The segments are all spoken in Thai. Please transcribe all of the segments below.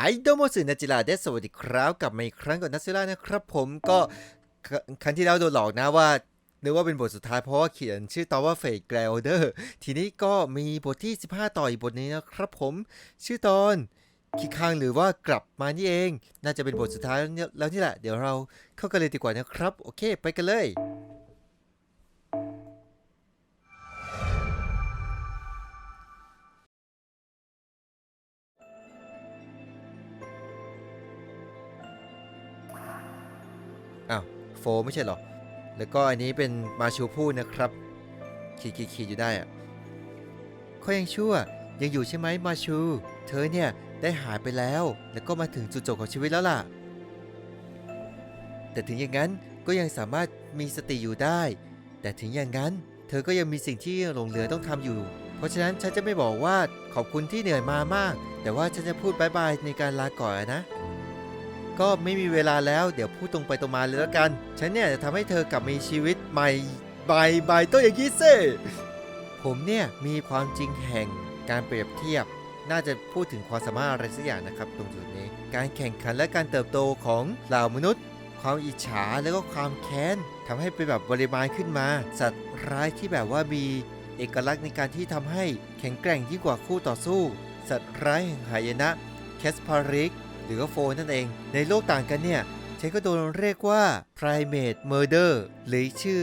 ไฮโดโมสึนาจิระเดสสวัสดีครับกลับมาอีกครั้งกับนัสซิล่านะครับผมก็ครั้งที่แล้วโดนหลอกนะว่านึกว่าเป็นบทสุดท้ายเพราะว่าเขียนชื่อตอนว่าเฟกแกลเดอร์ทีนี้ก็มีบทที่ 15 ต่ออีกบทนี้นะครับผม ชื่อตอนคิกคังหรือว่ากลับมานี่เอง น่าจะเป็นบทสุดท้ายแล้วนี่แหละ เดี๋ยวเราเข้ากันเลยดีกว่านะครับ โอเค ไปกันเลย ไม่ใช่หรอ แล้วก็อันนี้เป็นมาชูพูดนะครับขีดขีดขีดอยู่ได้อะเขายังชั่วยังอยู่ใช่ไหมมาชู เธอเนี่ยได้หายไปแล้ว แล้วก็มาถึงจุดจบของชีวิตแล้วล่ะ แต่ถึงอย่างนั้นก็ยังสามารถมีสติอยู่ได้ แต่ถึงอย่างนั้น เธอก็ยังมีสิ่งที่หลงเหลือต้องทำอยู่ เพราะฉะนั้นฉันจะไม่บอกว่าขอบคุณที่เหนื่อยมามาก แต่ว่าฉันจะพูดบายบายในการลาก่อนนะ ก็ไม่มีเวลาแล้ว เดี๋ยวพูดตรงไปตรงมาเลยแล้วกัน ฉันเนี่ยจะทำให้เธอกลับมีชีวิตใหม่ใบใบต้องอย่างนี้สิผมเนี่ยมีความจริงแห่งการเปรียบเทียบ น่าจะพูดถึงความสามารถอะไรสักอย่างนะครับตรงจุดนี้ การแข่งขันและการเติบโตของเหล่ามนุษย์ ความอิจฉาแล้วก็ความแค้นทำให้เป็นแบบบริบาลขึ้นมา สัตว์ร้ายที่แบบว่ามีเอกลักษณ์ในการที่ทำให้แข็งแกร่งยิ่งกว่าคู่ต่อสู้ สัตว์ร้ายแห่งหายนะแคสพาริก หรือว่าโฟนนั่นเอง ในโลกต่างกันเนี่ยฉันก็โดนเรียกว่า primate murder หรือชื่อ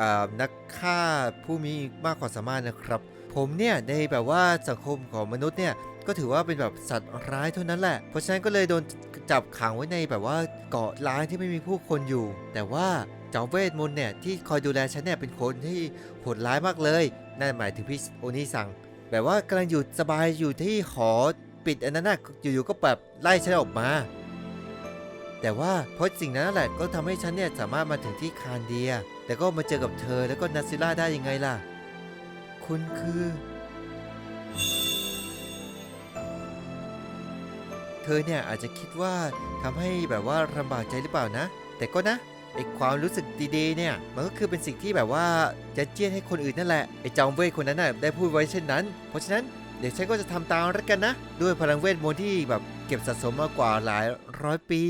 อนักฆ่าผู้มีมากความสามารถนะครับ ผมเนี่ยในแบบว่าสังคมของมนุษย์เนี่ยก็ถือว่าเป็นแบบสัตว์ร้ายเท่านั้นแหละ เพราะฉะนั้นก็เลยโดนจับขังไว้ในแบบว่าเกาะล้างที่ไม่มีผู้คนอยู่ แต่ว่าจ้าเวทมนต์เนี่ยที่คอยดูแลฉันเนี่ยเป็นคนที่โหดร้ายมากเลย นั่นหมายถึงพี่โอนิซังแบบว่ากำลังอยู่สบายอยู่ที่หอ ปิดอันนั้นน่ะอยู่ๆก็แบบไล่ฉันออกมา แต่ว่าเพราะสิ่งนั้นแหละก็ทำให้ฉันเนี่ยสามารถมาถึงที่คานเดีย แต่ก็มาเจอกับเธอแล้วก็นัสซิล่าได้ยังไงล่ะ คุณคือ เธอเนี่ยอาจจะคิดว่าทำให้แบบว่าลำบากใจหรือเปล่านะ แต่ก็นะไอความรู้สึกดีๆเนี่ย มันก็คือเป็นสิ่งที่แบบว่าจะเจี้ยนให้คนอื่นนั่นแหละไอจอมเวทคนนั้นน่ะได้พูดไว้เช่นนั้น เพราะฉะนั้น เดี๋ยวฉันก็จะทำตามแล้วกันนะ ด้วยพลังเวทมนต์ที่แบบเก็บสะสมมากว่าหลายร้อยปี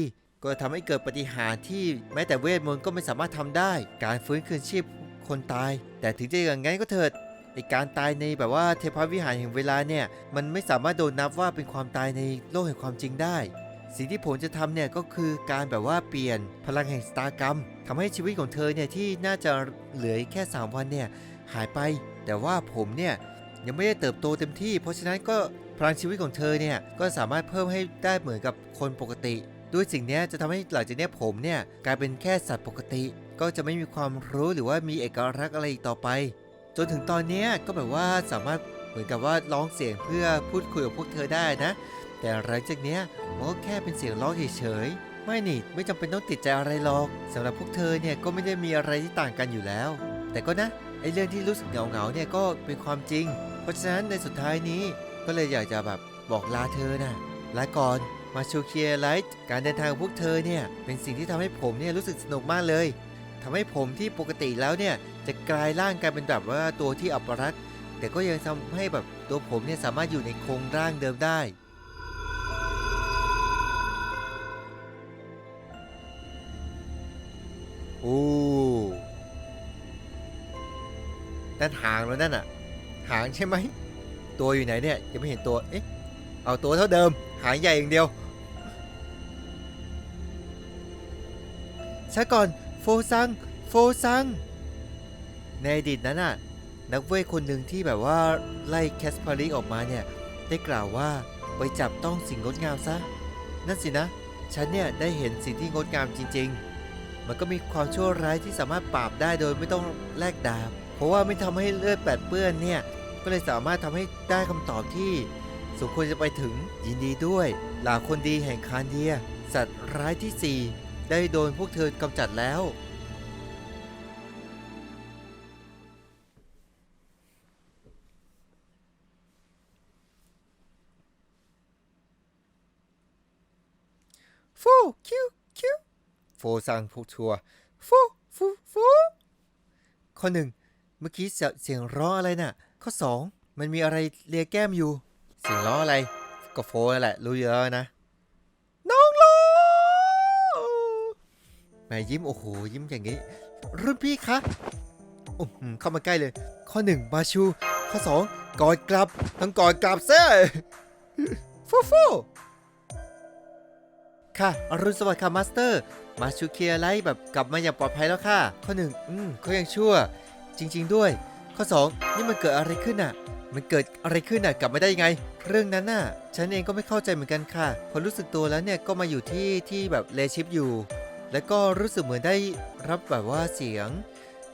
ก็ทำให้เกิดปาฏิหารย์ที่แม้แต่เวทมนต์ก็ไม่สามารถทำได้ การฟื้นคืนชีพคนตาย แต่ถึงจะอย่างนั้นก็เถิดไอการตายในแบบว่าเทพวิหารแห่งเวลาเนี่ย มันไม่สามารถโดนนับว่าเป็นความตายในโลกแห่งความจริงได้ สิ่งที่ผมจะทำเนี่ยก็คือการแบบว่าเปลี่ยนพลังแห่งสตากรรมทำให้ชีวิตของเธอเนี่ยที่น่าจะเหลือแค่ 3 วันเนี่ยหายไป แต่ว่าผมเนี่ย ยังไม่ได้เติบโตเต็มที่ เพราะฉะนั้นก็พลังชีวิตของเธอเนี่ยก็สามารถเพิ่มให้ได้เหมือนกับคนปกติ ด้วยสิ่งนี้จะทำให้หลังจากนี้ผมเนี่ยกลายเป็นแค่สัตว์ปกติ ก็จะไม่มีความรู้หรือว่ามีเอกลักษณ์อะไรอีกต่อไป จนถึงตอนนี้ก็แบบว่าสามารถเหมือนกับว่าร้องเสียงเพื่อพูดคุยกับพวกเธอได้นะ แต่หลังจากนี้มันก็แค่เป็นเสียงร้องเฉยๆไม่นี่ไม่จำเป็นต้องติดใจอะไรหรอกสำหรับพวกเธอเนี่ยก็ไม่ได้มีอะไรที่ต่างกันอยู่แล้ว แต่ก็นะไอ้เรื่องที่รู้สึกเหงาๆเนี่ยก็เป็นความจริง ราะฉะนั้นในสุดท้ายนี้ก็เลยอยากจะแบบบอกลาเธอนะลาก่อนมาชูเคียไลท์การเดินทางของพวกเธอเนี่ยเป็นสิ่งที่ทำให้ผมเนี่ยรู้สึกสนุกมากเลยทำให้ผมที่ปกติแล้วเนี่ยจะกลายร่างกลายเป็นแบบว่าตัวที่อัปรักษ์แต่ก็ยังทำให้แบบตัวผมเนี่ยสามารถอยู่ในโครงร่างเดิมได้โอ้นั่นหางแล้วนั่นอะ หางใช่ไหม ตัวอยู่ไหนเนี่ยยังไม่เห็นตัว เอ๊ะ เอาตัวเท่าเดิม หางใหญ่อย่างเดียวช้าก่อนโฟซัง โฟซัง ในอดีตนั้นน่ะ นักเวทคนหนึ่งที่แบบว่าไล่แคสพาริกออกมาเนี่ย ได้กล่าวว่าไปจับต้องสิ่งงดงามซะ นั่นสินะ ฉันเนี่ยได้เห็นสิ่งที่งดงามจริง ๆ มันก็มีความชั่วร้ายที่สามารถปราบได้โดยไม่ต้องแลกดาบ เพราะว่าไม่ทำให้เลือดแปดเปื้อนเนี่ย ก็เลยสามารถทำให้ได้คำตอบที่สมควรจะไปถึงยินดีด้วย หลาคนดีแห่งคานเดีย สัตว์ร้ายที่สี่ได้โดนพวกเธอกำจัดแล้ว ฟูคิวคิวโฟซังพูชัว ฟูฟูฟูข้อหนึ่ง เมื่อกี้เสียงร้ออะไรนะ่ะ ข้อ 2 มันมีอะไรเลียแก้มอยู่ เสียงร้ออะไร ก็โฟนแหละ รู้เยอะนะ น้องโลแม่ยิ้ม โอ้โห ยิ้มอย่างนี้ รุ่นพี่คะหืมเข้ามาใกล้เลย ข้อ 1 มาชู ข้อ 2กอดกลับต้องกอดกลับเซ่ฟูฟูค่ะอรุณสวัสดิ์ค่ะมาสเตอร์ มาชูเคลียร์ไลท์แบบกลับมาอย่างปลอดภัยแล้วค่ะ ข้อหนึ่งอืมเขายังชั่ว จริง ๆ ด้วย ข้อสองนี่มันเกิดอะไรขึ้นน่ะ มันเกิดอะไรขึ้นน่ะกลับมาได้ยังไง เรื่องนั้นน่ะ ฉันเองก็ไม่เข้าใจเหมือนกันค่ะ พอรู้สึกตัวแล้วเนี่ยก็มาอยู่ที่ที่แบบเลชิปอยู่ แล้วก็รู้สึกเหมือนได้รับแบบว่าเสียง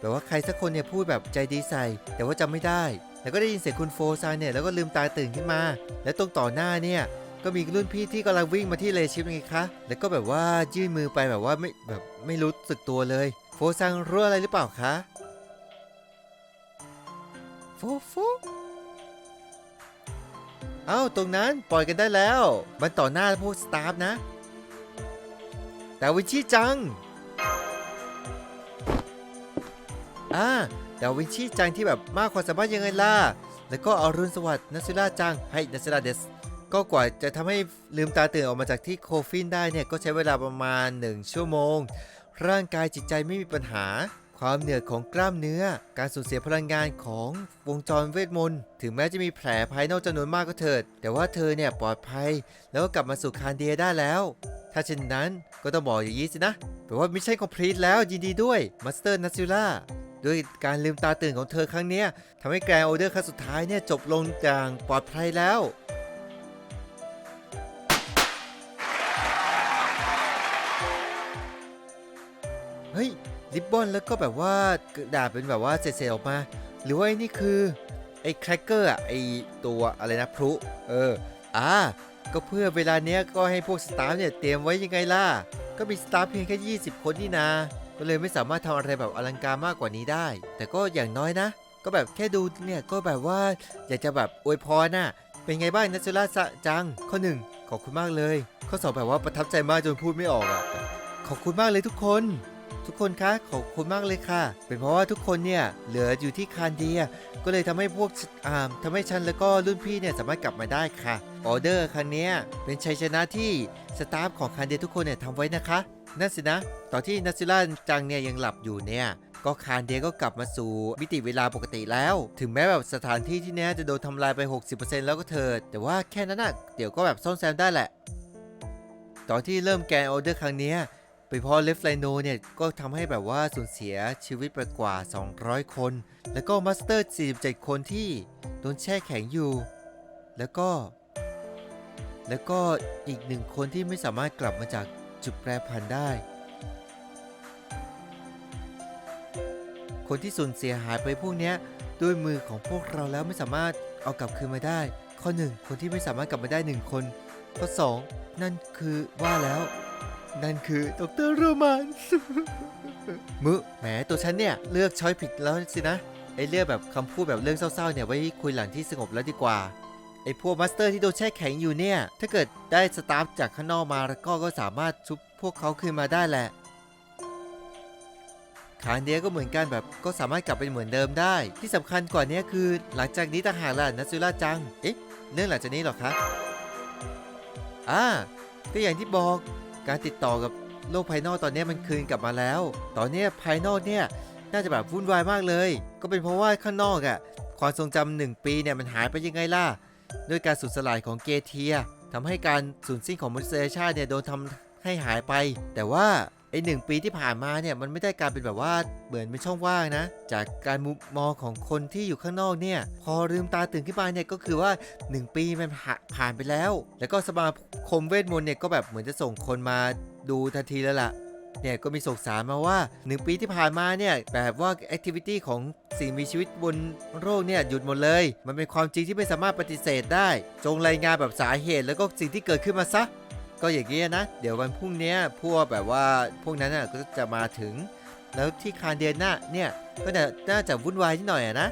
แบบว่าใครสักคนเนี่ยพูดแบบใจดีใส่ แต่ว่าจำไม่ได้ แล้วก็ได้ยินเสียงคุณโฟซานเนี่ยแล้วก็ลืมตาตื่นขึ้นมา และตรงต่อหน้าเนี่ยก็มีรุ่นพี่ที่กำลังวิ่งมาที่เลชิปไงคะ แล้วก็แบบว่ายื่นมือไปแบบว่าไม่แบบไม่รู้สึกตัวเลย โฟซังรู้อะไรหรือเปล่าคะ ฟโฟเอ้าตรงนั้นปล่อยกันได้แล้ว มันต่อหน้าพวกสตาฟนะ แต่วินชิจังอ่าแต่วินชิจังที่แบบมากความสามารถยังไงล่ะ แล้วก็อรุณสวัสดิ์นัสซิล่าจัง ให้นัสซิล่าเดส ก็กว่าจะทำให้ลืมตาตื่นออกมาจากที่โคฟินได้เนี่ย ก็ใช้เวลาประมาณ 1 ชั่วโมง ร่างกายจิตใจไม่มีปัญหา ความเหนื่อยของกล้ามเนื้อ การสูญเสียพลังงานของวงจรเวทมนต์ ถึงแม้จะมีแผลภายนอกจำนวนมากก็เถิด แต่ว่าเธอเนี่ยปลอดภัย แล้วก็กลับมาสู่คานเดียได้แล้ว ถ้าเช่นนั้นก็ต้องบอกอย่างนี้สินะแปลว่ามิชชั่นคอมพลีทแล้วยินดีด้วยมาสเตอร์นัสซิล่าด้วยการลืมตาตื่นของเธอครั้งนี้ทำให้แกรนด์ออเดอร์ครั้งสุดท้ายเนี่ยจบลงอย่างปลอดภัยแล้ว ริบบอนแล้วก็แบบว่ากระดาเป็นแบบว่าเศษๆออกมา หรือว่าไอ้นี่คือไอ้แครกเกอร์อะไอ้ตัวอะไรนะพลุเอออ่าก็เพื่อเวลาเนี้ยก็ให้พวกสตาฟเนี่ยเตรียมไว้ยังไงล่ะ ก็มีสตาฟเพียงแค่ 20 คนนี่นาก็เลยไม่สามารถทำอะไรแบบอลังการมากกว่านี้ได้ แต่ก็อย่างน้อยนะ ก็แบบแค่ดูเนี่ยก็แบบว่าอยากจะแบบอวยพรน่ะ เป็นไงบ้างนัซูระจัง ข้อหนึ่งขอบคุณมากเลย ข้อสองแบบว่าประทับใจมากจนพูดไม่ออกอะ ขอบคุณมากเลยทุกคน ทุกคนคะขอบคุณมากเลยค่ะ เป็นเพราะว่าทุกคนเนี่ยเหลืออยู่ที่คานเดียก็เลยทำให้พวกอ่าทำให้ฉันแล้วก็รุ่นพี่เนี่ยสามารถกลับมาได้ค่ะออเดอร์ครั้งนี้เป็นชัยชนะที่สตาฟของคานเดียทุกคนเนี่ยทำไว้นะคะนั่นสินะตอนที่นัสซิล่าจังเนี่ยยังหลับอยู่เนี่ยก็คานเดียก็กลับมาสู่มิติเวลาปกติแล้ว ถึงแม้แบบสถานที่ที่เนี้ยจะโดนทำลายไป 60%แล้วก็เถิด แต่ว่าแค่นั้นนะเดี๋ยวก็แบบซ่อมแซมได้แหละ ตอนที่เริ่มแกนออเดอร์ครั้งนี้ เนี้ยเป็นเพราะเลฟไลโนเนี่ยก็ทำให้แบบว่าสูญเสียชีวิตไปกว่า 200 คน แล้วก็มาสเตอร์ 47 คนที่โดนแช่แข็งอยู่ แล้วก็ แล้วก็อีกหนึ่งคนที่ไม่สามารถกลับมาจากจุดแปรผันได้ คนที่สูญเสียหายไปพวกเนี้ยด้วยมือของพวกเราแล้วไม่สามารถเอากลับคืนมาได้ ข้อหนึ่งคนที่ไม่สามารถกลับมาได้หนึ่งคน ข้อสองนั่นคือว่าแล้ว นั่นคือดรโรมานมึแหมตัวฉันเนี่ย เลือกช้อยผิดแล้วสินะ ไอเรื่องแบบคำพูดแบบเรื่องเศร้าๆเนี่ยไว้คุยหลังที่สงบแล้วดีกว่า ไอพวกมาสเตอร์ที่โดนแช่แข็งอยู่เนี่ย ถ้าเกิดได้สตาฟจากข้างนอกมาแล้วก็ก็สามารถชุบพวกเขาคืนมาได้แหละคานเดียก็เหมือนกันแบบก็สามารถกลับเป็นเหมือนเดิมได้ ที่สำคัญกว่านี้คือ หลังจากนี้ต่างหากล่ะนัทซูราจัง เอ๊ะ เรื่องหลังจากนี้หรอคะอ่าก็อย่างที่บอก การติดต่อกับโลกภายนอกตอนนี้มันคืนกลับมาแล้ว ตอนนี้ภายนอกเนี่ยน่าจะแบบวุ่นวายมากเลย ก็เป็นเพราะว่าข้างนอกอะ่ะความทรงจำหนึ่งปีเนี่ยมันหายไปยังไงล่ะด้วยการสูญสลายของเกเทียทำให้การสูญสิ้นของมนุษยชาติเนี่ยโดนทำให้หายไป แต่ว่า ไอหนึ่งปีที่ผ่านมาเนี่ยมันไม่ได้การเป็นแบบว่าเหมือนเป็นช่องว่างนะ จากการมุมมองของคนที่อยู่ข้างนอกเนี่ย พอลืมตาตื่นขึ้นมาเนี่ยก็คือว่า 1 ปีมันผ่าผ่านไปแล้ว แล้วก็สมาคมเวทมนต์เนี่ยก็แบบเหมือนจะส่งคนมาดูทันทีแล้วล่ะเนี่ยก็มีส่งสารมาว่า 1 ปีที่ผ่านมาเนี่ยแบบว่าแอคทิวิตี้ของสิ่งมีชีวิตบนโลกเนี่ยหยุดหมดเลย มันเป็นความจริงที่ไม่สามารถปฏิเสธได้ จงรายงานแบบสาเหตุแล้วก็สิ่งที่เกิดขึ้นมาซะ ก็อย่างนี้นะ เดี๋ยววันพรุ่งนี้พวกแบบว่าพวกนั้นน่ะก็จะมาถึง แล้วที่คานเดียนน่ะเนี่ยก็น่าจะวุ่นวายนิดหน่อยอะนะ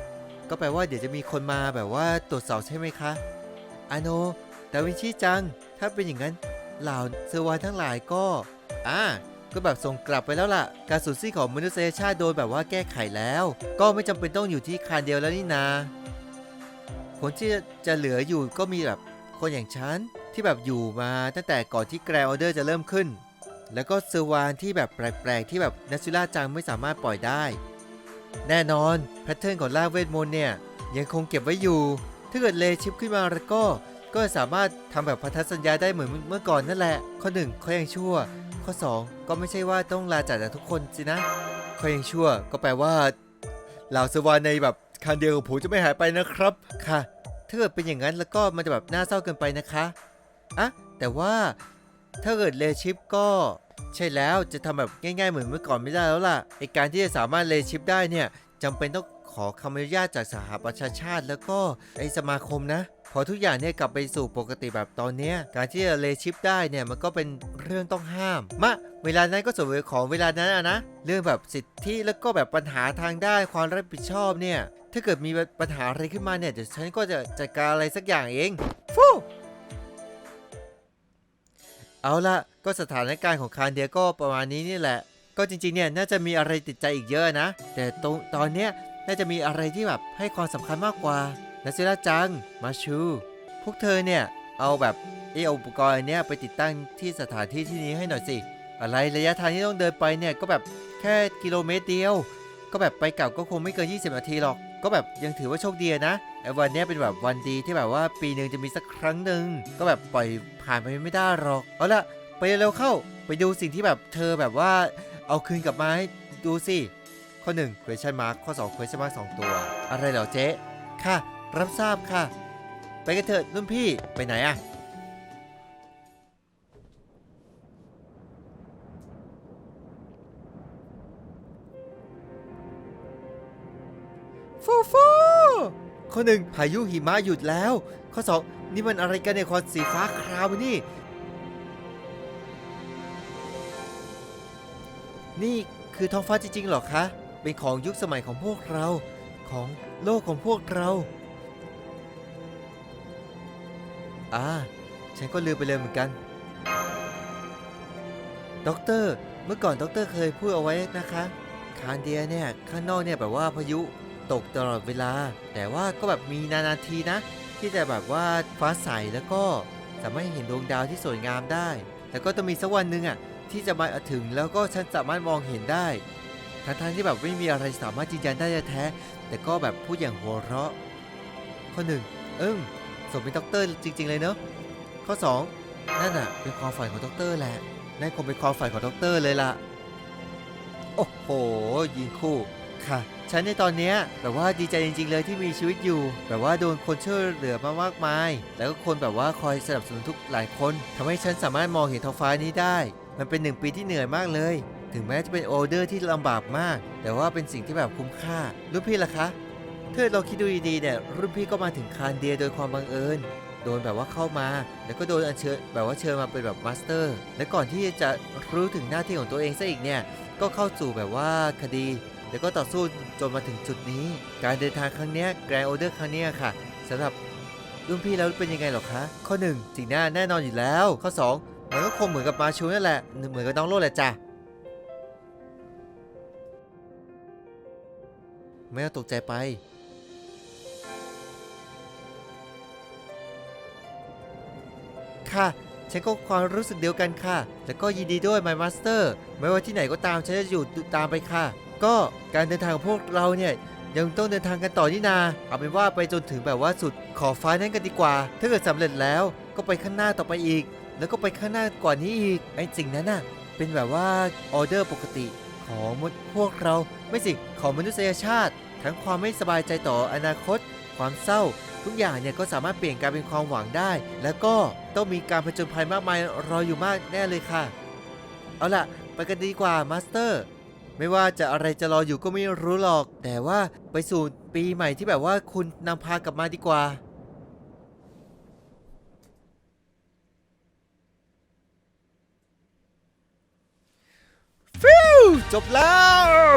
ก็แปลว่าเดี๋ยวจะมีคนมาแบบว่าตรวจสอบใช่ไหมคะอาโนดาวินชิจัง ถ้าเป็นอย่างนั้นเหล่าเซอร์วายทั้งหลายก็อ่าก็แบบส่งกลับไปแล้วล่ะ การสูญสิ้นของมนุษยชาติโดยแบบว่าแก้ไขแล้ว ก็ไม่จำเป็นต้องอยู่ที่คานเดียวแล้วนี่นา คนที่จะเหลืออยู่ก็มีแบบคนอย่างฉัน ที่แบบอยู่มาตั้งแต่ก่อนที่แกร์ออเดอร์จะเริ่มขึ้น แล้วก็เซอร์วานที่แบบแปลกๆ ที่แบบนัสซิล่าจังไม่สามารถปล่อยได้ แน่นอนแพทเทิร์นของล่าเวทมนต์เนี่ยยังคงเก็บไว้อยู่ ถ้าเกิดเลชิปขึ้นมาแล้วก็ก็สามารถทำแบบพันธสัญญาได้เหมือนเมื่อก่อนนั่นแหละ ข้อหนึ่งเขายังชั่ว ข้อ 2 ก็ไม่ใช่ว่าต้องลาจากทุกคนสินะเขายังชั่ว ก็แปลว่าเหล่าเซอร์วานในแบบคันเดียวของผมจะไม่หายไปนะครับค่ะ ถ้าเกิดเป็นอย่างนั้นแล้วก็มันจะแบบน่าเศร้าเกินไปนะคะ อะแต่ว่าถ้าเกิดเลชิปก็ใช่แล้วจะทำแบบง่ายๆเหมือนเมื่อก่อนไม่ได้แล้วล่ะไอการที่จะสามารถเลชิปได้เนี่ยจำเป็นต้องขอคำอนุญาตจากสหประชาชาติ แล้วก็ไอสมาคมนะ พอทุกอย่างเนี่ยกลับไปสู่ปกติแบบตอนเนี้ยการที่จะเลชิปได้เนี่ยมันก็เป็นเรื่องต้องห้ามมะเวลานั้นก็สวยของเวลานั้นอะนะ เรื่องแบบสิทธิแล้วก็แบบปัญหาทางด้านความรับผิดชอบเนี่ยถ้าเกิดมีปัญหาอะไรขึ้นมาเนี่ยเดี๋ยวฉันก็จะจัดการอะไรสักอย่างเองฟู เอาละก็สถานการณ์ของคานเดียก็ประมาณนี้นี่แหละ ก็จริงๆเนี่ยน่าจะมีอะไรติดใจอีกเยอะนะ แต่ตรงตอนเนี้ยน่าจะมีอะไรที่แบบให้ความสำคัญมากกว่านัซิล่าจัง มาชู พวกเธอเนี่ยเอาแบบไออุปกรณ์อันเนี้ยไปติดตั้งที่สถานที่ที่นี้ให้หน่อยสิ อะไรระยะทางที่ต้องเดินไปเนี่ยก็แบบแค่กิโลเมตรเดียว ก็แบบไปกลับก็คงไม่เกิน 20 นาทีหรอก ก็แบบยังถือว่าโชคดีนะ ไอ้วันนี้เป็นแบบวันดีที่แบบว่าปีหนึ่งจะมีสักครั้งหนึ่งก็แบบปล่อยผ่านไปไม่ได้หรอกเอาละไปเร็วเข้าไปดูสิ่งที่แบบเธอแบบว่าเอาคืนกลับมาให้ดูสิข้อ1 question mark ข้อ2 question mark 2ตัว อะไรเหรอเจ๊ ค่ะ รับทราบค่ะ ไปกันเถอะรุ่นพี่ไปไหนอะ ข้อหนึ่งพายุหิมะหยุดแล้ว ข้อสองนี่มันอะไรกันในยควันสีฟ้าคราวนี่ นี่คือท้องฟ้าจริงๆหรอคะ เป็นของยุคสมัยของพวกเราของโลกของพวกเรา อ่า ฉันก็ลืมไปเลยเหมือนกัน ด็อกเตอร์ เมื่อก่อนด็อกเตอร์เคยพูดเอาไว้นะคะ คานเดียเนี่ย ข้างนอกเนี่ยแบบว่าพายุ ตกตลอดเวลา แต่ว่าก็แบบมีนานาทีนะ ที่จะแบบว่าฟ้าใสแล้วก็สามารถเห็นดวงดาวที่สวยงามได้ แล้วก็ต้องมีสักวันหนึ่งอะที่จะมาถึงแล้วก็ฉันสามารถมองเห็นได้ทั้งๆที่แบบไม่มีอะไรสามารถยืนยันได้แท้แต่ก็แบบพูดอย่างหัวเราะ ข้อหนึ่งเอิ้งสมเป็นด็อกเตอร์จริง ๆ เลยเนอะข้อสองนั่นอะเป็นความฝันของด็อกเตอร์แหละนั่นคงเป็นความฝันของด็อกเตอร์เลยล่ะ โอ้โห ยิงคู่ค่ะ ฉันในตอนนี้แบบว่าดีใจจริง ๆ เลยที่มีชีวิตอยู่ แบบว่าโดนคนช่วยเหลือมามากมาย แล้วก็คนแบบว่าคอยสนับสนุนทุกหลายคนทำให้ฉันสามารถมองเห็นท้องฟ้านี้ได้ มันเป็นหนึ่งปีที่เหนื่อยมากเลย ถึงแม้จะเป็นโอเดอร์ที่ลำบากมาก แต่ว่าเป็นสิ่งที่แบบคุ้มค่ารุ่นพี่ล่ะคะถ้าเราคิดดูดีๆเนี่ยรุ่นพี่ก็มาถึงคานเดียโดยความบังเอิญโดนแบบว่าเข้ามา แล้วก็โดนอัญเชิญแบบว่าเชิญมาเป็นแบบมาสเตอร์ และก่อนที่จะรู้ถึงหน้าที่ของตัวเองซะอีกเนี่ย ก็เข้าสู่แบบว่าคดี แล้วก็ต่อสู้จนมาถึงจุดนี้ การเดินทางครั้งนี้แกรนโอเดอร์ครั้งนี้ค่ะสำหรับรุ่นพี่แล้วเป็นยังไงหรอคะ ข้อ1สิ่งหน้าแน่นอนอยู่แล้ว ข้อ 2 มันก็คงเหมือนกับมาชูนั่นแหละ เหมือนกับน้องโลดแหละจ้ะไม่ต้องตกใจไป ค่ะ ฉันก็ความรู้สึกเดียวกันค่ะ แล้วก็ยินดีด้วย My Master ไม่ว่าที่ไหนก็ตามฉันจะอยู่ตามไปค่ะ ก็การเดินทางของพวกเราเนี่ยยังต้องเดินทางกันต่อนี่นา เอาเป็นว่าไปจนถึงแบบว่าสุดขอบฟ้านั้นกันดีกว่า ถ้าเกิดสำเร็จแล้วก็ไปข้างหน้าต่อไปอีก แล้วก็ไปข้างหน้ากว่านี้อีกไอ้สิ่งนั้นน่ะเป็นแบบว่าออเดอร์ปกติของพวกเราไม่สิของมนุษยชาติ ทั้งความไม่สบายใจต่ออนาคต ความเศร้า ทุกอย่างเนี่ยก็สามารถเปลี่ยนกลายเป็นความหวังได้ แล้วก็ต้องมีการผจญภัยมากมายรออยู่มากแน่เลยค่ะ เอาล่ะ ไปกันดีกว่ามาสเตอร์ ไม่ว่าจะอะไรจะรออยู่ก็ไม่รู้หรอก แต่ว่าไปสู่ปีใหม่ที่แบบว่าคุณนำพากลับมาดีกว่า ฟิวจบแล้ว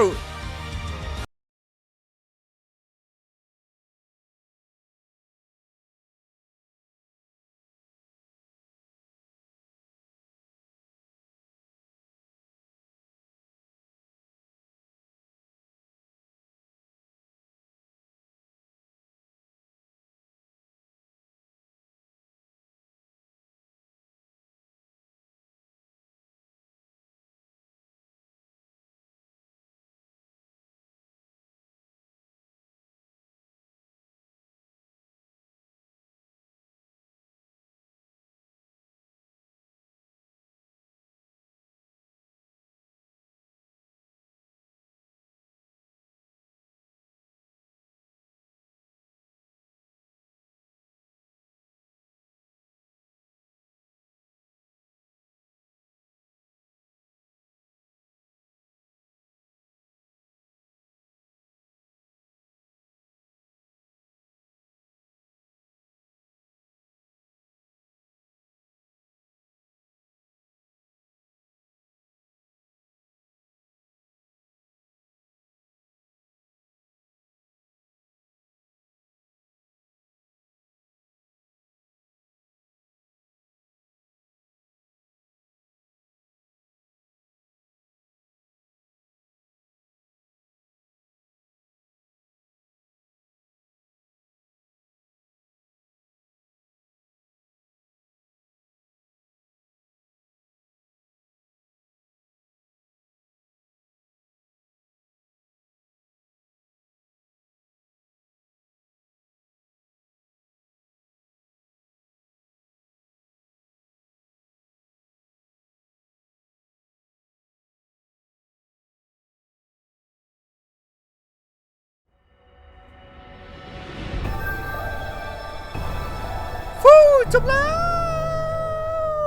จบแล้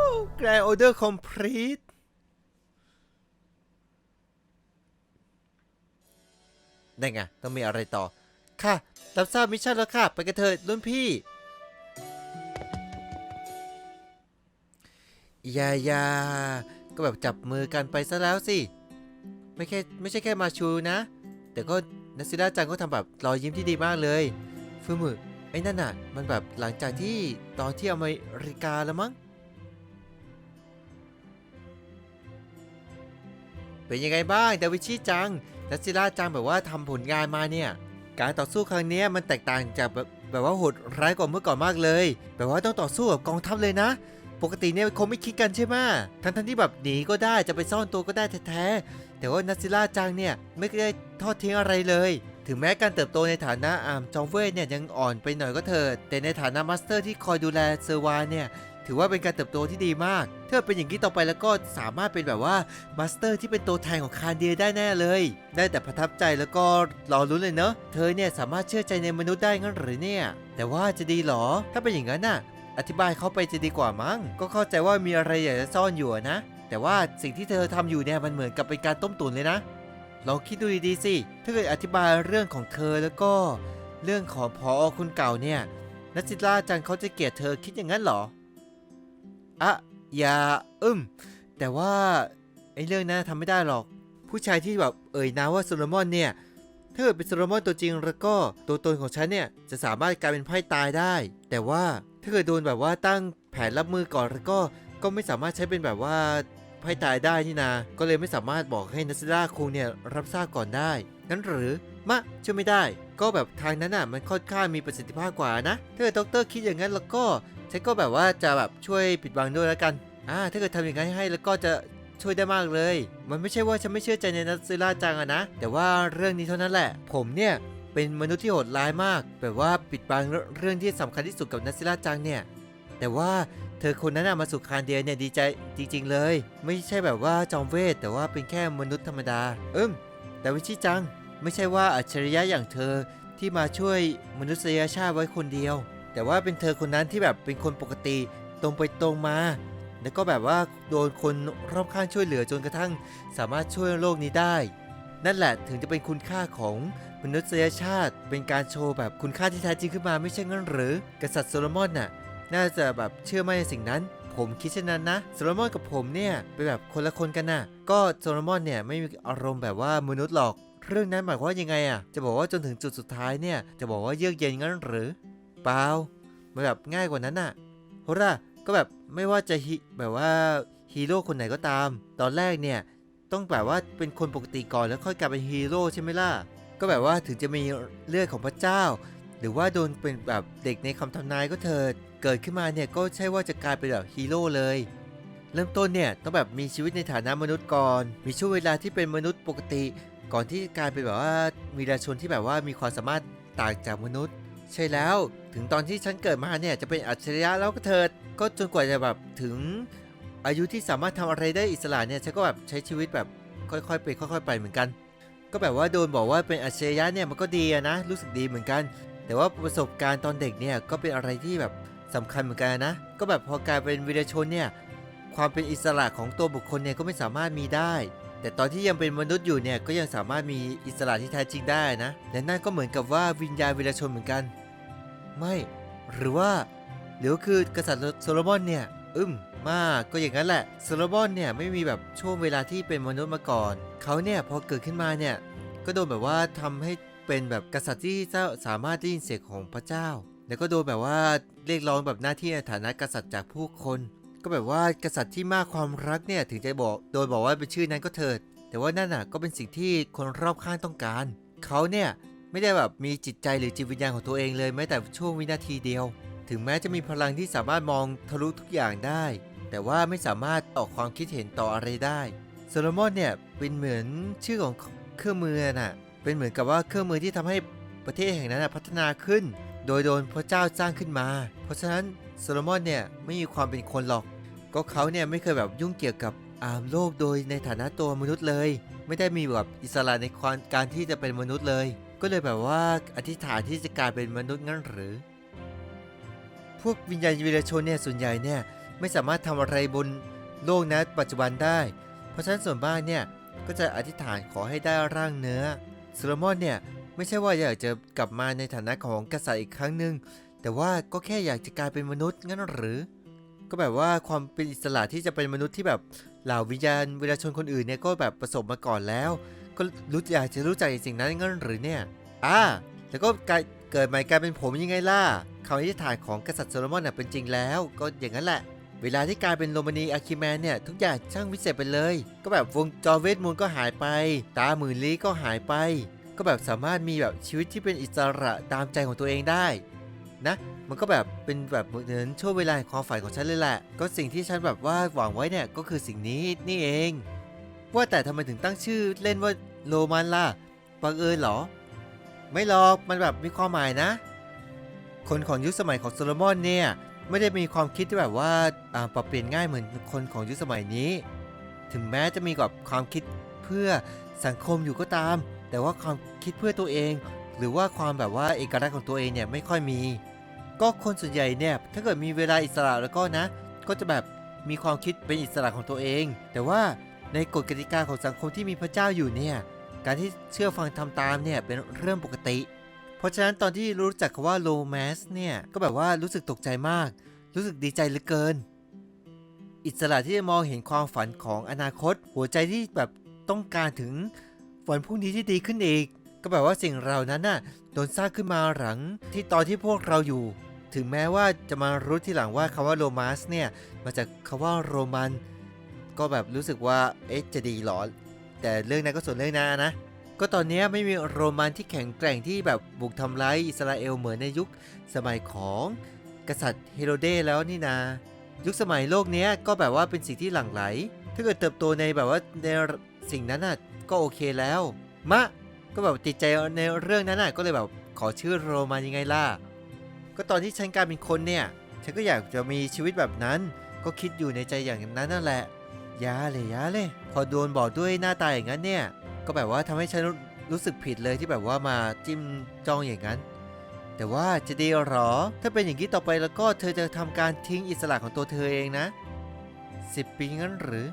ว Grand Order Complete ได้ไง ต้องมีอะไรต่อ ค่ะ รับทราบมิชชั่นแล้วค่ะ ไปกันเถิดรุ่นพี่ยายาก็แบบจับมือกันไปซะแล้วสิ ไม่แค่ไม่ใช่แค่มาชูนะ แต่ก็นัสซิดาจังก็ทำแบบรอยยิ้มที่ดีมากเลยฟูมือ ไอ้นั่นน่ะ มันแบบหลังจากที่ตอนที่อเมริกาแล้วมั้ง เป็นยังไงบ้างดาวิชีจังนัสซิล่าจังแบบว่าทำผลงานมาเนี่ย การต่อสู้ครั้งนี้มันแตกต่างจากแบบแบบว่าโหดร้ายกว่าเมื่อก่อนมากเลย แบบว่าต้องต่อสู้กับกองทัพเลยนะ ปกติเนี่ยคงไม่คิดกันใช่ไหมทั้งทั้งที่แบบหนีก็ได้จะไปซ่อนตัวก็ได้แท้ๆแต่ว่านัสซิล่าจังเนี่ยไม่ได้ทอดทิ้งอะไรเลย ถึงแม้การเติบโตในฐานะอามจอมเวทเนี่ยยังอ่อนไปหน่อยก็เถิด แต่ในฐานะมาสเตอร์ที่คอยดูแลเซอร์วานเนี่ยถือว่าเป็นการเติบโตที่ดีมาก ถ้าเป็นอย่างนี้ต่อไปแล้วก็สามารถเป็นแบบว่ามาสเตอร์ที่เป็นตัวแทนของคานเดียได้แน่เลย ได้แต่ประทับใจแล้วก็รอรุ้นเลยเนอะ เธอเนี่ยสามารถเชื่อใจในมนุษย์ได้งั้นหรือเนี่ย แต่ว่าจะดีหรอ ถ้าเป็นอย่างนั้นน่ะ อธิบายเขาไปจะดีกว่ามั้ง ก็เข้าใจว่ามีอะไรอยากจะซ่อนอยู่นะ แต่ว่าสิ่งที่เธอทำอยู่เนี่ยมันเหมือนกับเป็นการต้มตุ๋นเลยนะ ลองคิดดูดีๆสิ ถ้าเกิดอธิบายเรื่องของเธอแล้วก็เรื่องของพอคุณเก่าเนี่ยนัทจิราจังเขาจะเกลียดเธอคิดอย่างนั้นเหรอ อะอย่าอึมแต่ว่าไอ้เรื่องนั้นทำไม่ได้หรอก ผู้ชายที่แบบเอ่ยนามว่าโซโลมอนเนี่ยถ้าเกิดเป็นโซโลมอนตัวจริงแล้วก็ตัวตนของฉันเนี่ยจะสามารถกลายเป็นไพ่ตายได้ แต่ว่าถ้าเกิดโดนแบบว่าตั้งแผนรับมือก่อนแล้วก็ก็ไม่สามารถใช้เป็นแบบว่า ไพ่ตายได้นี่นา ก็เลยไม่สามารถบอกให้นัสซิล่าคุงเนี่ยรับทราบก่อนได้งั้นหรือมะช่วยไม่ได้ ก็แบบทางนั้นอะมันค่อนข้างมีประสิทธิภาพกว่านะถ้าเกิดด็อกเตอร์คิดอย่างนั้นแล้วก็ฉันก็แบบว่าจะแบบช่วยปิดบังด้วยแล้วกันอ่าถ้าเกิดทำอย่างนั้นให้แล้วก็จะช่วยได้มากเลย มันไม่ใช่ว่าฉันไม่เชื่อใจในนัตซึล่าจังอะนะ แต่ว่าเรื่องนี้เท่านั้นแหละ ผมเนี่ยเป็นมนุษย์ที่โหดร้ายมาก แบบว่าปิดบังเรื่องที่สำคัญที่สุดกับนัตซึล่าจังเนี่ย แต่ว่า เธอคนนั้นนะมาสู่คานเดียเนี่ยดีใจจริง ๆ เลย ไม่ใช่แบบว่าจอมเวทแต่ว่าเป็นแค่มนุษย์ธรรมดา เอิมแต่วิชิจัง ไม่ใช่ว่าอัจฉริยะอย่างเธอที่มาช่วยมนุษยชาติไว้คนเดียว แต่ว่าเป็นเธอคนนั้นที่แบบเป็นคนปกติตรงไปตรงมา แล้วก็แบบว่าโดนคนรอบข้างช่วยเหลือจนกระทั่ง สามารถช่วยโลกนี้ได้ นั่นแหละถึงจะเป็นคุณค่าของมนุษยชาติ เป็นการโชว์แบบคุณค่าที่แท้จริงขึ้นมาไม่ใช่งั้นหรือ กษัตริย์โซโลมอนน่ะ น่าจะแบบเชื่อมั่นในสิ่งนั้น ผมคิดเช่นนั้นนะโซโลมอนกับผมเนี่ยเป็นแบบคนละคนกันน่ะ ก็โซโลมอนเนี่ยไม่มีอารมณ์แบบว่ามนุษย์หรอก เรื่องนั้นหมายความว่ายังไงอะ จะบอกว่าจนถึงจุดสุดท้ายเนี่ยจะบอกว่าเยือกเย็นงั้นหรือเปล่ามันแบบง่ายกว่านั้นน่ะโหร่าก็แบบไม่ว่าจะฮิแบบว่าฮีโร่คนไหนก็ตาม ตอนแรกเนี่ยต้องแบบว่าเป็นคนปกติก่อนแล้วค่อยกลายเป็นฮีโร่ใช่ไหมล่ะ ก็แบบว่าถึงจะมีเลือดของพระเจ้า หรือว่าโดนเป็นแบบเด็กในคำทำนายก็เถิด เกิดขึ้นมาเนี่ยก็ใช่ว่าจะกลายเป็นแบบฮีโร่เลย เริ่มต้นเนี่ยต้องแบบมีชีวิตในฐานะมนุษย์ก่อน มีช่วงเวลาที่เป็นมนุษย์ปกติ ก่อนที่กลายเป็นแบบว่ามีราชนที่แบบว่ามีความสามารถต่างจากมนุษย์ ใช่แล้วถึงตอนที่ฉันเกิดมาเนี่ยจะเป็นอัจฉริยะแล้วก็เถิด ก็จนกว่าจะแบบถึงอายุที่สามารถทำอะไรได้อิสระเนี่ยฉันก็แบบใช้ชีวิตแบบค่อยๆไปค่อย ๆ ไปเหมือนกัน ก็แบบว่าโดนบอกว่าเป็นอัจฉริยะเนี่ยมันก็ดีนะรู้สึกดีเหมือนกัน แต่ว่าประสบการณ์ตอนเด็กเนี่ยก็เป็นอะไรที่แบบ สำคัญเหมือนกันนะ ก็แบบพอกลายเป็นวีรชนเนี่ย ความเป็นอิสระของตัวบุคคลเนี่ยก็ไม่สามารถมีได้ แต่ตอนที่ยังเป็นมนุษย์อยู่เนี่ยก็ยังสามารถมีอิสระที่แท้จริงได้นะ และนั่นก็เหมือนกับว่าวิญญาณวีรชนเหมือนกัน ไม่ หรือว่าหรือคือกษัตริย์โซโลมอนเนี่ย อึมมากก็อย่างนั้นแหละโซโลมอนเนี่ยไม่มีแบบช่วงเวลาที่เป็นมนุษย์มาก่อน เขาเนี่ยพอเกิดขึ้นมาเนี่ยก็โดนแบบว่าทำให้เป็นแบบกษัตริย์ที่จ้าสามารถได้ยินเสียงของพระเจ้า แล้วก็โดนแบบว่าเรียกร้องแบบหน้าที่ในฐานะกษัตริย์จากผู้คน ก็แบบว่ากษัตริย์ที่มากความรักเนี่ยถึงจะบอก โดยบอกว่าเป็นชื่อนั้นก็เถิด แต่ว่านั่นน่ะก็เป็นสิ่งที่คนรอบข้างต้องการ เขาเนี่ยไม่ได้แบบมีจิตใจหรือจิตวิญญาณของตัวเองเลยแม้แต่ช่วงวินาทีเดียว ถึงแม้จะมีพลังที่สามารถมองทะลุทุกอย่างได้ แต่ว่าไม่สามารถออกความคิดเห็นต่ออะไรได้โซโลมอนเนี่ยเป็นเหมือนชื่อของเครื่องมือน่ะเป็นเหมือนกับว่าเครื่องมือที่ทำให้ประเทศแห่งนั้นพัฒนาขึ้น โดยโดนพระเจ้าสร้างขึ้นมา เพราะฉะนั้นโซโลมอนเนี่ยไม่มีความเป็นคนหรอก ก็เขาเนี่ยไม่เคยแบบยุ่งเกี่ยวกับอามโลกโดยในฐานะตัวมนุษย์เลย ไม่ได้มีแบบอิสระในความการที่จะเป็นมนุษย์เลย ก็เลยแบบว่าอธิษฐานที่จะกลายเป็นมนุษย์งั้นหรือ พวกวิญญาณวีรชนเนี่ยส่วนใหญ่เนี่ยไม่สามารถทำอะไรบนโลกนะปัจจุบันได้ เพราะฉะนั้นส่วนมากเนี่ยก็จะอธิษฐานขอให้ได้ร่างเนื้อโซโลมอนเนี่ย ไม่ใช่ว่าอยากจะกลับมาในฐานะของกษัตริย์อีกครั้งหนึ่งแต่ว่าก็แค่อยากจะกลายเป็นมนุษย์งั้นหรือ ก็แบบว่าความเป็นอิสระที่จะเป็นมนุษย์ที่แบบเหล่าวิญญาณวีรชนคนอื่นเนี่ยก็แบบประสบมาก่อนแล้ว ก็รู้อยากจะรู้จักสิ่งนั้นงั้นหรือเนี่ยอ่าแล้วก็กลายเกิดใหม่กลายเป็นผมยังไงล่ะคำอธิษฐานของกษัตริย์โซโลมอนน่ะเป็นจริงแล้ว ก็อย่างนั้นแหละ เวลาที่กลายเป็นโรมานีอะคิแมนเนี่ยทุกอย่างช่างวิเศษไปเลย ก็แบบวงจรเวทมนต์ก็หายไป ตาหมื่นลี้ก็หายไป ก็แบบสามารถมีแบบชีวิตที่เป็นอิสระตามใจของตัวเองได้นะ มันก็แบบเป็นแบบเหมือนช่วงเวลาแห่งความฝันของฉันเลยแหละ ก็สิ่งที่ฉันแบบว่าหวังไว้เนี่ยก็คือสิ่งนี้นี่เอง ว่าแต่ทำไมถึงตั้งชื่อเล่นว่าโรมันล่ะบังเอิญเหรอ ไม่หรอกมันแบบมีความหมายนะ คนของยุคสมัยของโซโลมอนเนี่ยไม่ได้มีความคิดที่แบบว่าอ่าปรับเปลี่ยนง่ายเหมือนคนของยุคสมัยนี้ ถึงแม้จะมีกับความคิดเพื่อสังคมอยู่ก็ตาม แต่ว่าความคิดเพื่อตัวเอง หรือว่าความแบบว่าเอกลักษณ์ของตัวเองเนี่ยไม่ค่อยมี ก็คนส่วนใหญ่เนี่ยถ้าเกิดมีเวลาอิสระแล้วก็นะ ก็จะแบบมีความคิดเป็นอิสระของตัวเอง แต่ว่าในกฎกติกาของสังคมที่มีพระเจ้าอยู่เนี่ยการที่เชื่อฟังทำตามเนี่ยเป็นเรื่องปกติ เพราะฉะนั้นตอนที่รู้จักคำว่าโ m แมสเนี่ยก็แบบว่ารู้สึกตกใจมาก รู้สึกดีใจเหลือเกิน อิสระที่จะมองเห็นความฝันของอนาคต หัวใจที่แบบต้องการถึง วันพรุ่งนี้ที่ดีขึ้นอีก ก็แบบว่าสิ่งเหล่านั้นน่ะโดนสร้างขึ้นมาหลังที่ตอนที่พวกเราอยู่ ถึงแม้ว่าจะมารู้ทีหลังว่าคำว่าโรมาสเนี่ยมาจากคำว่าโรมัน ก็แบบรู้สึกว่าเอ๊ะจะดีหรอแต่เรื่องนั้นก็ส่วนเรื่องนั้นนะ ก็ตอนนี้ไม่มีโรมันที่แข็งแกร่งที่แบบบุกทำร้ายอิสราเอลเหมือนในยุคสมัยของกษัตริย์เฮโรเดสแล้วนี่นา ยุคสมัยโลกนี้ก็แบบว่าเป็นสิ่งที่หลั่งไหล ถ้าเกิดเติบโตในแบบว่าในสิ่งนั้นน่ะ ก็โอเคแล้ว มะ ก็แบบติดใจในเรื่องนั้นน่ะก็เลยแบบขอชื่อโรมันยังไงล่ะ ก็ตอนที่ฉันกลายเป็นคนเนี่ย ฉันก็อยากจะมีชีวิตแบบนั้น ก็คิดอยู่ในใจอย่างนั้นนั่นแหละยาเลยยาเลย พอโดนบอกด้วยหน้าตาอย่างนั้นเนี่ย ก็แบบว่าทำให้ฉันรู้สึกผิดเลยที่แบบว่ามาจิ้มจ้องอย่างนั้น แต่ว่าจะดีหรอ ถ้าเป็นอย่างนี้ต่อไปแล้วก็เธอจะทำการทิ้งอิสระของตัวเธอเองนะสิบปีงั้นหรือ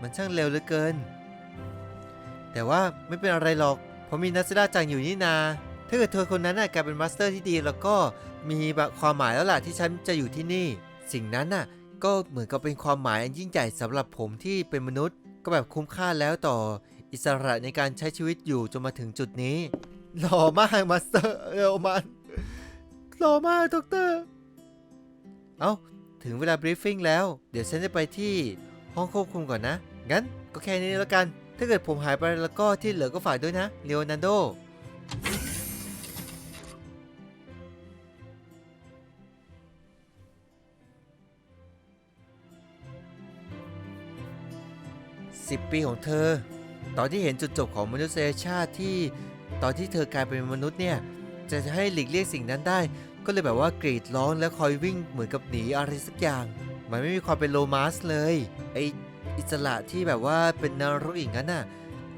มันช่างเร็วเหลือเกิน แต่ว่าไม่เป็นอะไรหรอกเพราะมีนัสดาจังอยู่นี่นา ถ้าเกิดเธอคนนั้นน่ะกลายเป็นมาสเตอร์ที่ดี แล้วก็มีแบบความหมายแล้วล่ะที่ฉันจะอยู่ที่นี่ สิ่งนั้นน่ะก็เหมือนกับเป็นความหมายอันยิ่งใหญ่สำหรับผมที่เป็นมนุษย์ ก็แบบคุ้มค่าแล้วต่ออิสระในการใช้ชีวิตอยู่จนมาถึงจุดนี้หล่อมากมาสเตอร์เอลมันหล่อมากด็อกเตอร์เอา้าถึงเวลาบรีฟฟิ้งแล้ว เดี๋ยวฉันจะไปที่ห้องควบคุมก่อนนะ งั้นก็แค่นี้แล้วกัน ถ้าเกิดผมหายไปแล้วก็ที่เหลือก็ฝากด้วยนะเลโอนาร์โดสิบปีของเธอ ตอนที่เห็นจุดจบของมนุษยชาติที่ตอนที่เธอกลายเป็นมนุษย์เนี่ย จะให้หลีกเลี่ยงสิ่งนั้นได้ ก็เลยแบบว่ากรีดร้องแล้วคอยวิ่งเหมือนกับหนีอะไรสักอย่าง มันไม่มีความเป็นโลมาสเลยไอ อิสระที่แบบว่าเป็นนารกอย่งนั้นน่ะ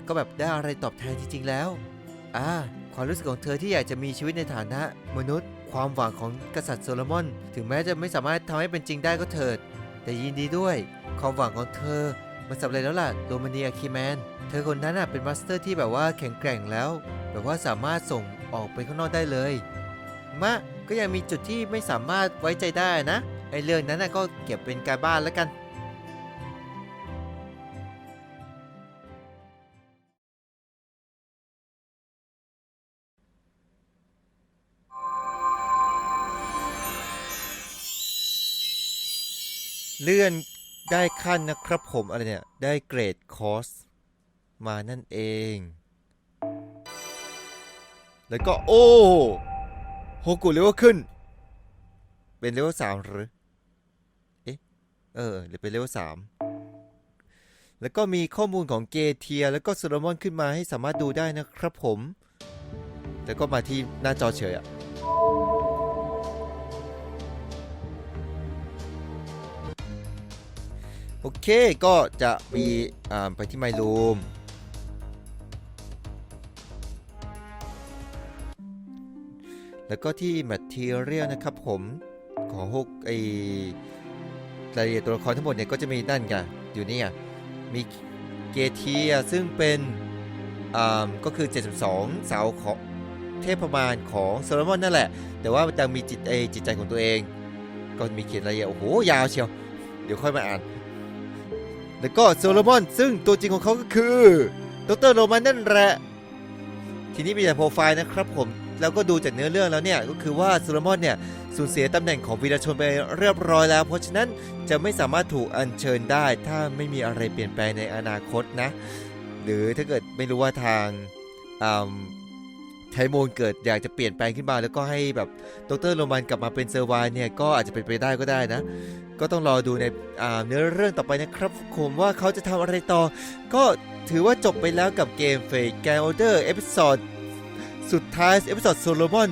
ก็แบบได้อะไรตอบแทนจริงๆแล้วอ่าความรู้สึกของเธอที่อยากจะมีชีวิตในฐานะ มนุษย์ ความหวังของกษัตริย์โซโลมอน ถึงแม้จะไม่สามารถทำให้เป็นจริงได้ก็เถิด แต่ยินดีด้วย ความหวังของเธอ มันสำเร็จแล้วล่ะโรมาเนียคีแมน เธอคนนั้นน่ะเป็นมาสเตอร์ที่แบบว่าแข็งแกร่งแล้ว แบบว่าสามารถส่งออกไปข้างนอกได้เลย มะก็ยังมีจุดที่ไม่สามารถไว้ใจได้นะไอเรื่องนั้นน่ะก็เก็บเป็นการบ้านแล้วกัน เลื่อนได้ขั้นนะครับผมอะไรเนี่ย ได้เกรดคอร์สมานั่นเอง แล้วก็โอ้โฮกุเลเวลขึ้น เป็นเลเวลสามหรือ เอ๊ะ เออหรือเป็นเลเวลสามแล้วก็มีข้อมูลของเกเทีย แล้วก็โซโลมอนขึ้นมาให้สามารถดูได้นะครับผม แล้วก็มาที่หน้าจอเฉยอะ โอเคก็จะมีไปที่ไมลูมแล้วก็ที่ Material นะครับผมของพวกไอรายละเอียดตัวละครทั้งหมดเนี่ยก็จะมีนั่นไงอยู่นี่ไงมีเกเทียซึ่งเป็นอ่าก็คือ 72สาของเทพมารของโซโลมอนนั่นแหละ แต่ว่ามันยังมีจิตเอจิตใจของตัวเอง ก็มีเขียนรายละเอียดโอ้โหยาวเชียว เดี๋ยวค่อยมาอ่าน แล้วก็โซโลมอนซึ่งตัวจริงของเขาก็คือดรโรมันนั่นแหละ ทีนี้มีแต่โปรไฟล์นะครับผม แล้วก็ดูจากเนื้อเรื่องแล้วเนี่ย ก็คือว่าโซโลมอนเนี่ยสูญเสียตำแหน่งของวีรชนไปเรียบร้อยแล้ว เพราะฉะนั้นจะไม่สามารถถูกอัญเชิญได้ ถ้าไม่มีอะไรเปลี่ยนแปลงในอนาคตนะ หรือถ้าเกิดไม่รู้ว่าทางอืม ไทโมนเกิดอยากจะเปลี่ยนแปลงขึ้นมา แล้วก็ให้แบบดรโรมันกลับมาเป็นเซอร์ไวน์เนี่ยก็อาจจะเป็นไปได้ก็ได้นะ ก็ต้องรอดูในเนื้อเรื่องต่อไปนะครับผมว่าเขาจะทำอะไรต่อ ก็ถือว่าจบไปแล้วกับเกมเฟกแกลเดอร์เอพิ o d ดสุดท้ายเอพิ o d ดโซโลมอน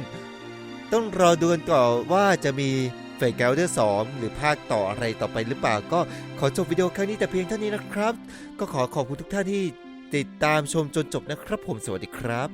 ต้องรอดูกันก่อนว่าจะมีเฟกแกลเดอร์สหรือภาคต่ออะไรต่อไปหรือเปล่า ก็ขอจบวิดีโอครั้งนี้แต่เพียงเท่านี้นะครับ ก็ขอขอบคุณทุกท่านที่ติดตามชมจนจบนะครับผมสวัสดีครับ